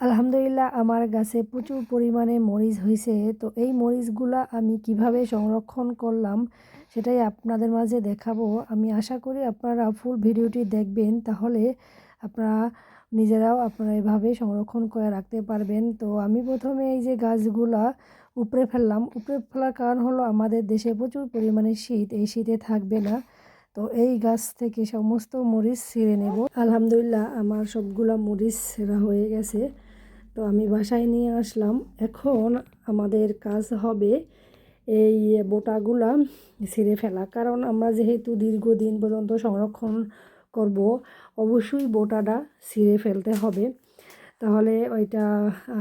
আলহামদুলিল্লাহ, আমার গাছে প্রচুর পরিমাণে মরিচ হয়েছে তো এই মরিচগুলা আমি কীভাবে সংরক্ষণ করলাম সেটাই আপনাদের মাঝে দেখাবো। আমি আশা করি আপনারা ফুল ভিডিওটি দেখবেন, তাহলে আপনারা নিজেরাও আপনারা এভাবে সংরক্ষণ করে রাখতে পারবেন। তো আমি প্রথমে এই যে গাছগুলা উপরে ফেললাম উপরে ফেলার কারণ হলো আমাদের দেশে প্রচুর পরিমাণে শীত, এই শীতে থাকবে না। তো এই গাছ থেকে সমস্ত মরিচ ছিঁড়ে নেব। আলহামদুলিল্লাহ, আমার সবগুলা মরিচ ছেঁড়া হয়ে গেছে। তো আমি বাসায় নিয়ে আসলাম। এখন আমাদের কাজ হবে এই বোটাগুলা ছিঁড়ে ফেলা। কারণ আমরা যেহেতু দীর্ঘদিন পর্যন্ত সংরক্ষণ করব, অবশ্যই বোটাটা ছিঁড়ে ফেলতে হবে। তাহলে ওইটা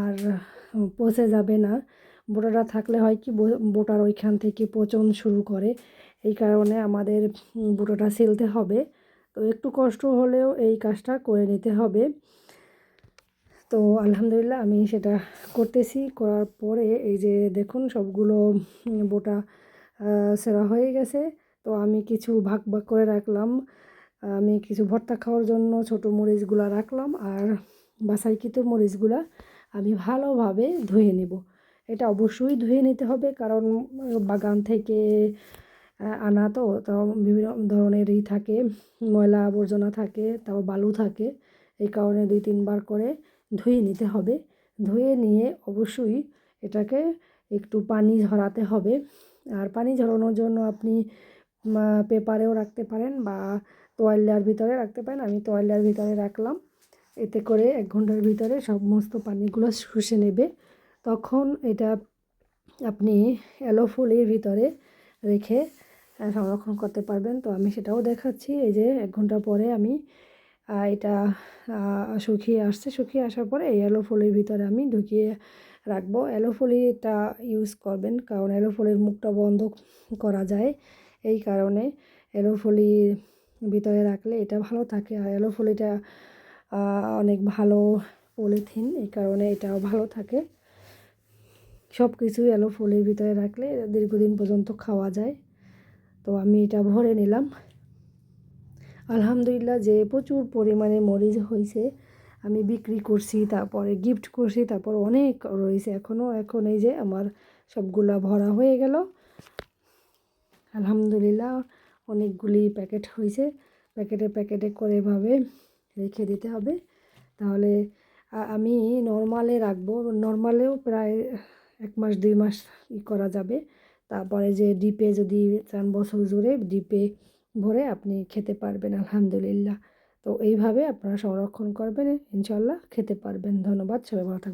আর পচে যাবে না। বোটাটা থাকলে হয় কি বোটার ওইখান থেকে পচন শুরু করে। এই কারণে আমাদের বোটাটা ছিলতে হবে। তো একটু কষ্ট হলেও এই কাজটা করে নিতে হবে। তো আলহামদুলিল্লাহ আমি সেটা করতেছি। করার পরে এই যে দেখুন সবগুলো বোটা সেরা হয়ে গেছে। তো আমি কিছু ভাগ ভাগ করে রাখলাম। আমি কিছু ভর্তা খাওয়ার জন্য ছোট মরিচগুলা রাখলাম আর বাসাইকৃত মরিচগুলা আমি ভালোভাবে ধুয়ে নেব। এটা অবশ্যই ধুয়ে নিতে হবে কারণ বাগান থেকে আনা তো তাও বিভিন্ন ধরনেরই থাকে, ময়লা আবর্জনা থাকে, তাও বালু থাকে, এই কারণে দুই তিনবার করে ধুয়ে নিতে হবে। ধুয়ে নিয়ে অবশ্যই এটাকে একটু পানি ঝরাতে হবে। আর পানি ঝরানোর জন্য আপনি পেপারেও রাখতে পারেন বা তোয়াল্লার ভিতরে রাখতে পারেন। আমি তোয়াল্লার ভিতরে রাখলাম। এতে করে এক ঘণ্টার ভিতরে সমস্ত পানিগুলো শুষে নেবে। তখন এটা আপনি অ্যালোফোলির ভিতরে রেখে সংরক্ষণ করতে পারবেন। তো আমি সেটাও দেখাচ্ছি। এই যে এক ঘণ্টা পরে আমি এটা শুকিয়ে আসছে। শুকিয়ে আসার পরে এই অ্যালোফলির ভিতরে আমি ঢুকিয়ে রাখব। অ্যালোফলিটা ইউজ করবেন, কারণ অ্যালোফলির মুখটা বন্ধ করা যায়। এই কারণে অ্যালোফলির ভিতরে রাখলে এটা ভালো থাকে। আর অ্যালোফলিটা অনেক ভালো পলিথিন, এই কারণে এটাও ভালো থাকে। সব কিছুই অ্যালোফলির ভিতরে রাখলে দীর্ঘদিন পর্যন্ত খাওয়া যায়। তো আমি এটা ভরে নিলাম। আলহামদুলিল্লাহ যে প্রচুর পরিমাণে মরিচ হয়েছে আমি বিক্রি করছি, তারপরে গিফট করছি, তারপর অনেক রয়েছে এখনও। এখন এই যে আমার সবগুলা ভরা হয়ে গেল। আলহামদুলিল্লাহ অনেকগুলি প্যাকেট হয়েছে প্যাকেটে প্যাকেটে করে এভাবে রেখে দিতে হবে। তাহলে আমি নর্মালে রাখব। নর্মালেও প্রায় এক মাস, দুই মাস ই করা যাবে। তারপরে যে ডিপে যদি চান বছর জুড়ে ডিপে ভরে আপনি খেতে পারবেন, আলহামদুলিল্লাহ। তো এইভাবে আপনারা সংরক্ষণ করবেন, ইনশাল্লাহ খেতে পারবেন। ধন্যবাদ, সবাই ভালো থাকবেন।